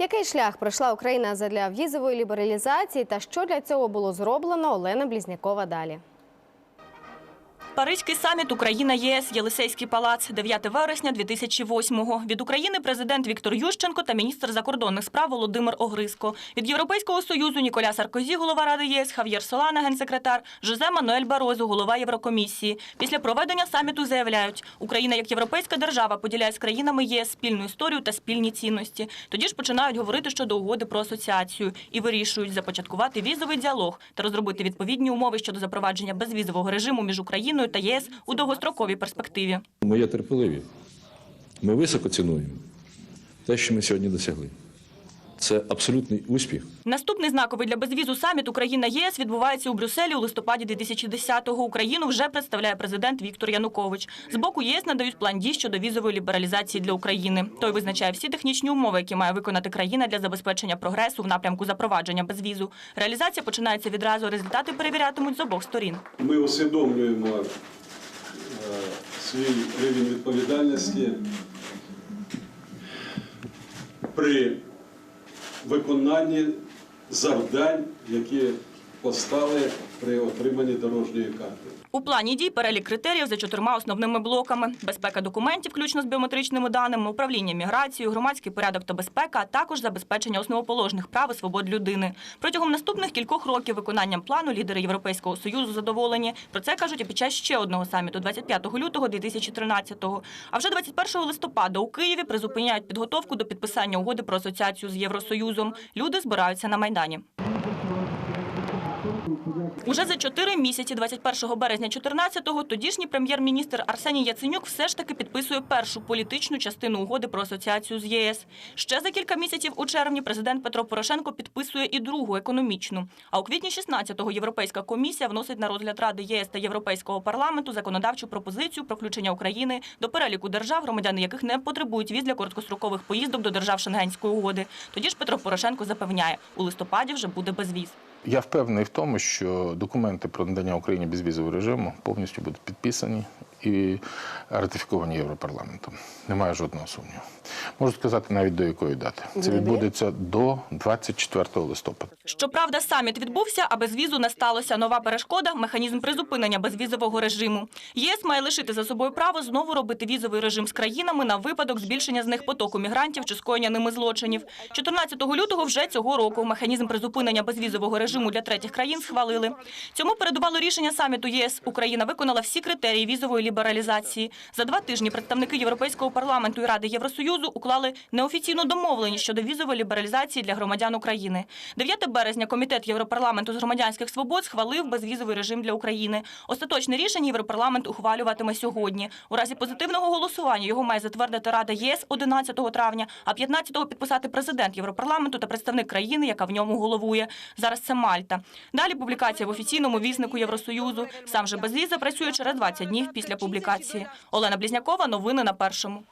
Який шлях пройшла Україна задля візової лібералізації та що для цього було зроблено? Олена Блізнякова далі. Паризький саміт Україна ЄС Єлисейський палац 9 вересня 2008-го. Від України президент Віктор Ющенко та міністр закордонних справ Володимир Огризко. Від Європейського союзу Ніколя Саркозі, голова Ради ЄС, Хав'єр Солана, генсекретар, Жозе Мануель Барозу, голова Єврокомісії. Після проведення саміту заявляють, Україна як європейська держава поділяє з країнами ЄС спільну історію та спільні цінності. Тоді ж починають говорити щодо угоди про асоціацію і вирішують започаткувати візовий діалог та розробити відповідні умови щодо запровадження безвізового режиму між Україною та ЄС у довгостроковій перспективі. Ми є терпеливі. Ми високо цінуємо те, що ми сьогодні досягли. Це абсолютний успіх. Наступний знаковий для безвізу саміт Україна ЄС відбувається у Брюсселі у листопаді 2010-го. Україну вже представляє президент Віктор Янукович. З боку ЄС надають план дій щодо візової лібералізації для України. Той визначає всі технічні умови, які має виконати країна для забезпечення прогресу в напрямку запровадження безвізу. Реалізація починається відразу. Результати перевірятимуть з обох сторін. Ми усвідомлюємо е, свій рівень відповідальності при виконанні завдань, які постали при отриманні дорожньої карти. У плані дій перелік критеріїв за чотирма основними блоками: безпека документів, включно з біометричними даними, управління міграцією, громадський порядок та безпека, а також забезпечення основоположних прав і свобод людини. Протягом наступних кількох років виконанням плану лідери Європейського союзу задоволені. Про це кажуть і під час ще одного саміту 25 лютого 2013-го. А вже 21 листопада у Києві призупиняють підготовку до підписання угоди про асоціацію з Євросоюзом. Люди збираються на майдані. Уже за чотири місяці, 21 березня 14-го, тодішній прем'єр-міністр Арсеній Яценюк все ж таки підписує першу політичну частину угоди про асоціацію з ЄС. Ще за кілька місяців у червні президент Петро Порошенко підписує і другу економічну. А у квітні 16-го Європейська комісія вносить на розгляд Ради ЄС та Європейського парламенту законодавчу пропозицію про включення України до переліку держав, громадяни яких не потребують віз для короткострокових поїздок до держав Шенгенської угоди. Тоді ж Петро Порошенко запевняє, у листопаді вже буде безвіз. Я впевнений в тому, що документи про надання Україні безвізового режиму повністю будуть підписані і ратифіковані Європарламентом. Немає жодного сумніву. Можу сказати навіть до якої дати. Це відбудеться до 24 листопада. Щоправда, саміт відбувся, а безвізу не сталося. Нова перешкода – механізм призупинення безвізового режиму. ЄС має лишити за собою право знову робити візовий режим з країнами на випадок збільшення з них потоку мігрантів чи скоєння ними злочинів. 14 лютого вже цього року механізм призупинення безвізового режиму для третіх країн схвалили. Цьому передувало рішення саміту ЄС. Україна виконала всі критерії візової лібералізації. За два тижні представники Європейського парламенту і Ради Євросоюзу уклали неофіційну домовленість щодо візової лібералізації для громадян України. 9 березня Комітет Європарламенту з громадянських свобод схвалив безвізовий режим для України. Остаточне рішення Європарламент ухвалюватиме сьогодні. У разі позитивного голосування його має затвердити Рада ЄС 11 травня, а 15-го підписати президент Європарламенту та представник країни, яка в ньому головує. Зараз це Мальта. Далі публікація в офіційному віснику Євросоюзу. Сам же безвіз запрацює через 20 днів після публікації. Олена Блізнякова. Новини на першому.